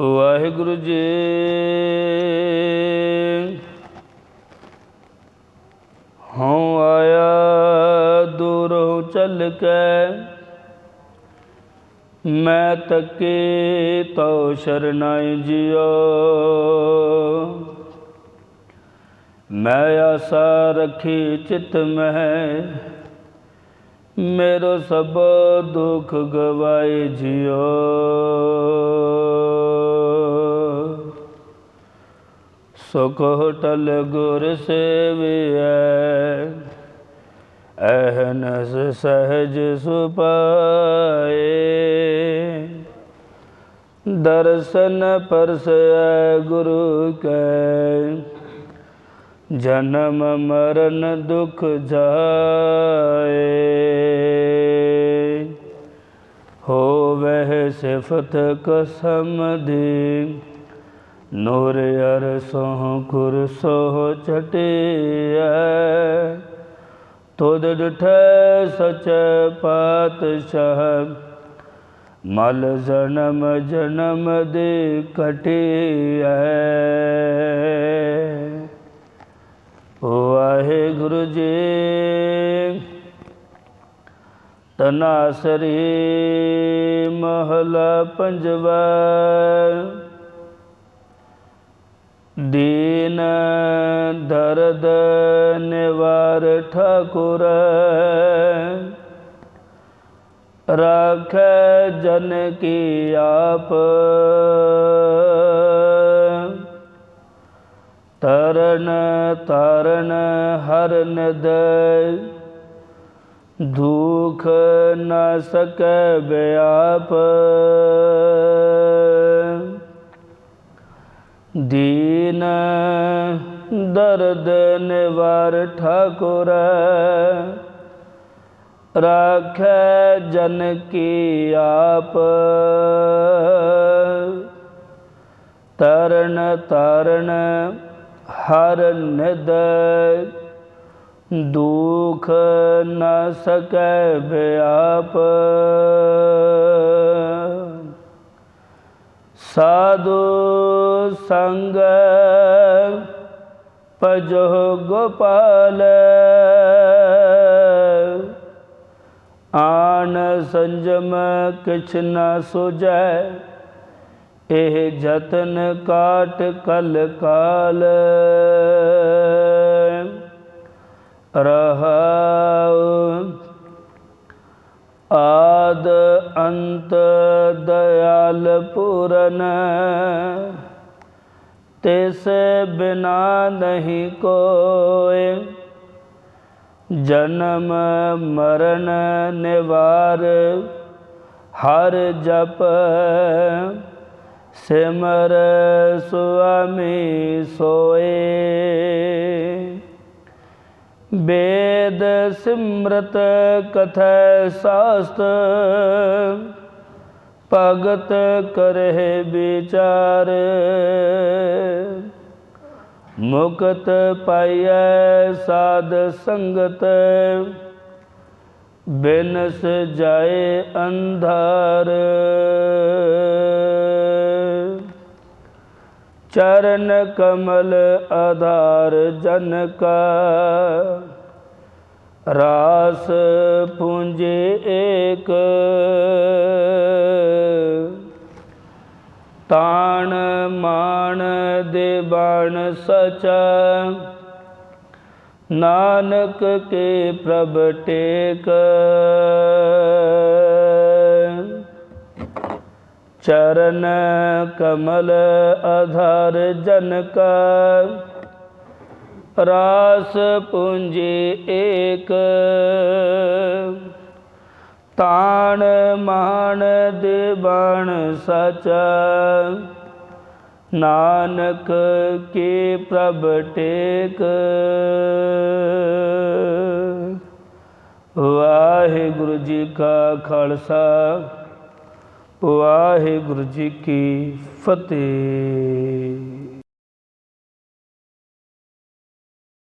ਵਾਹਿਗੁਰੂ ਜੀ। ਹਉ ਆਇਆ ਦੂਰੋਂ ਚੱਲ ਕੇ, ਮੈਂ ਤੱਕੇ ਤਉ ਸ਼ਰਨਾਈ ਜਿਉ। ਮੈਂ ਆਸਾ ਰਖੀ ਚਿਤ ਮਹਿ, ਮੇਰੋ ਸਭ ਦੁਖ ਗਵਾਏ ਜਿਉ। ਸੁਖ ਟਲ ਗੁਰ ਸੇਵਿਐ, ਅਹਨਸ ਸਹਜ ਸੁਪਾਏ। ਦਰਸ਼ਨ ਪਰਸੈ ਗੁਰੂ ਕੈ, ਜਨਮ ਮਰਨ ਦੁਖ ਜਾਏ। ਹੋਵੇ ਸਿਫਤ ਕਸਮ ਦੀ ਨੂਰ ਅਰਸੋਂ ਗੁਰ ਸੋ ਚਟਿਐ ਤੁਧ ਡਠੈ ਸਚ ਪਾਤਸ਼ਾਹ, ਮਲ ਜਨਮ ਜਨਮ ਦੇ ਕਟਿਐ ਵਾਹਿਗੁਰੂ ਜੀ, ਤਨਾਸਰੀ ਮਹਲਾ ਪੰਜਵਾ ਦੀਨ ਦਰਦ ਨਿਵਾਰ ਠਾਕੁਰ। ਰਾਖੈ ਜਨ ਕੀ ਆਪ। ਤਰਨ ਤਾਰਨ ਹਰ ਨਦ। ਦੁਖ ਨ ਸਕੈ ਬਿਆਪ। ਦੀਨ ਦਰਦ ਨਿਵਾਰ ਠਾਕੁਰ ਰਾਖੈ ਜਨ ਕੀ ਆਪ। ਤਰਨ ਤਰਨ ਹਰ ਨਿਦ ਦੁਖ ਨ ਸਕੈ ਬਿਆਪ ਸਾਧੂ ਸੰਗ ਪਜੋ ਗੋਪਾਲ। ਆਨ ਸੰਜਮ ਕਿਛ ਨ ਸੁਜੈ ਇਹ ਜਤਨ ਕਾਟ ਕਲ ਕਾਲ। ਰਹਾਉ ਆਦ ਅੰਤ ਦਇਆਲ ਪੂਰਨ। ਤਿਸ ਬਿਨਾ ਨਹੀਂ ਕੋਇ ਜਨਮ, ਮਰਨ, ਨਿਵਾਰ, ਹਰ ਜਪ, ਸਿਮਰ ਸੁਆਮੀ ਸੋਏ। ਵੇਦ ਸਿਮਰਤ ਕਥੈ ਸਾਸਤ ਭਗਤ ਕਰਹਿ ਵਿਚਾਰ। ਮੁਕਤ ਪਾਈਐ ਸਾਧ ਸੰਗਤ। ਬਿਨਸ ਜਾਏ ਅੰਧਾਰ। ਚਰਨ ਕਮਲ ਆਧਾਰ ਜਨ ਕਾ ਰਾਸ ਪੂੰਜੇ ਏਕ। ਤਾਣ ਮਾਣ ਦੇ ਬਣ ਸਚਾ। ਨਾਨਕ ਕੇ ਪ੍ਰਭ ਟੇਕ। ਚਰਨ ਕਮਲ ਆਧਾਰ ਜਨ ਕਾ ਰਾਸ ਪੁੰਜੀ ਏਕ। ਤਾਣ ਮਾਣ ਦੇ ਬਣ ਸਚਾ। ਨਾਨਕ ਕੇ ਪ੍ਰਭ ਟੇਕ। ਵਾਹਿਗੁਰੂ ਜੀ ਕਾ ਖਾਲਸਾ, ਵਾਹਿਗੁਰੂ ਜੀ ਕੀ ਫਤਿਹ।